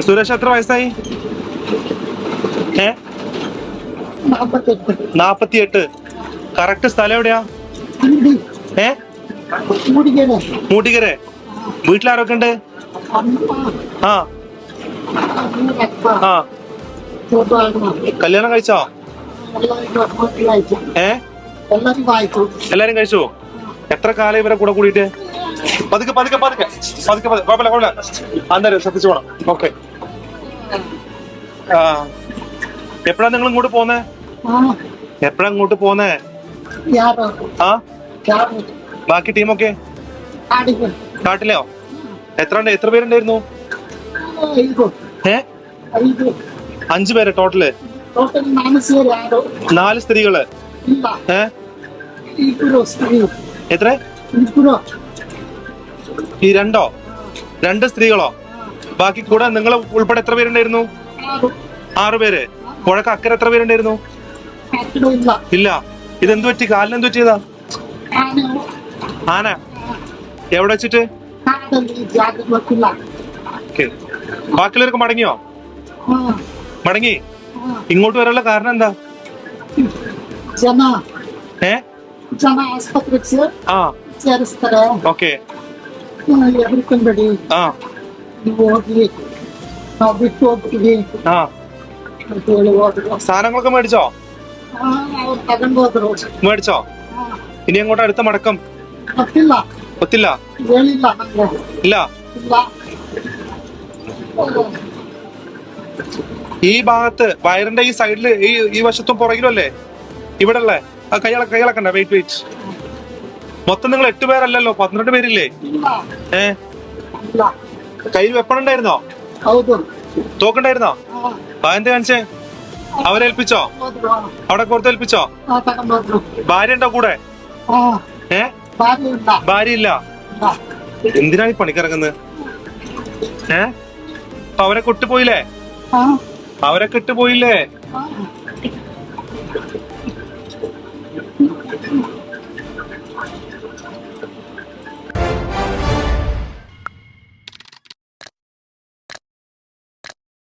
സുരേഷ് എത്ര വയസ്സായി? ഏ? നാപ്പത്തിയെട്ട്. കറക്റ്റ് സ്ഥലം എവിടെയാ? ഏ? മൂട്ടിക്കരെ വീട്ടിലാരൊക്കെ ഉണ്ട്? ആ. ആ. കല്യാണം കഴിച്ചോ? ഏ? എല്ലാരും കഴിച്ചു? എത്ര കാലം ഇവരെ കൂടെ കൂടിയിട്ട്? പതുക്കെ പതുക്കെ പതുക്കെ. പതുക്കെ പതുക്കെ. കുഴപ്പമില്ല കുഴപ്പമില്ല. അന്നേരം ശ്രദ്ധിച്ചു പോണം. ഓക്കെ. എപ്പോഴാ നിങ്ങൾ ഇങ്ങോട്ട് പോന്നെ? എപ്പോഴാ ഇങ്ങോട്ട് പോന്നെ? ആ? ബാക്കി ടീമൊക്കെ? കാട്ടിലെയോ എത്ര എത്ര പേരുണ്ടായിരുന്നു? അഞ്ചു പേര് ടോട്ടൽ. നാല് സ്ത്രീകൾ ഏ? എത്ര? ഈ രണ്ടോ? രണ്ട് സ്ത്രീകളോ? ബാക്കി കൂടെ നിങ്ങൾ ഉൾപ്പെടെ എത്ര പേരുണ്ടായിരുന്നു? ആറുപേര് പുഴക്ക് അക്കരെ എത്ര പേരുണ്ടായിരുന്നു? ഇല്ല. ഇതെന്ത് പറ്റി? കാലിന് എന്ത് പറ്റിയതാ? ആന. എവിടെ വെച്ചിട്ട്? ബാക്കിയുള്ളവർക്ക് മടങ്ങിയോ? മടങ്ങി? ഇങ്ങോട്ട് വരാനുള്ള കാരണം എന്താ? ഏ? ഓക്കെ. ಹೆದರ್ಕೊಂಬೇಡಿ ആ ನೀವು ಹೋಗಿ ನಾವು ಬಿಟ್ಟು ಹೋಗ್ತೀವಿ ആ ಅಂತ ಹೇಳಿ ಹೋದ್ರು സാധനങ്ങളൊക്കെ മേടിച്ചോ ಹಾ ಅವ್ರು ತಗೊಂಡು ಹೋದ್ರು മേടിച്ചോ ಹಾ, ഇനി അങ്ങോട്ട് അടുത്ത മടക്കം ಗೊತ್ತಿಲ್ಲ ഒത്തില്ല ಹೇಳಿಲ್ಲ ನಂಗೆ ഇല്ല ಇಲ್ಲ ഈ ഭാഗത്ത് വയറിന്റെ ഈ സൈഡില് ഈ ഈ വശത്തും പുറകിലും അല്ലേ ഇവിടെ അല്ലേ ആ കൈകള കൈകളക്കണ്ട വെയിറ്റ് വെയിറ്റ് മൊത്തം നിങ്ങൾ എട്ട് പേരല്ലല്ലോ പന്ത്രണ്ട് പേരില്ലേ? ഏ? കയ്യിൽ വെപ്പണുണ്ടായിരുന്നോ തോക്കുണ്ടായിരുന്നോ? അതെന്ത് കാണിച്ചേ? അവരെ ഏൽപ്പിച്ചോ? അവിടെ കൊടുത്ത് ഏൽപ്പിച്ചോ? ഭാര്യ ഉണ്ടോ കൂടെ? ഏ? ഭാര്യ ഇല്ല. എന്തിനാണ് ഈ പണിക്കിറങ്ങുന്നത്? ഏ? അവരെ കൊട്ടുപോയില്ലേ? അവരെ കെട്ടുപോയില്ലേ?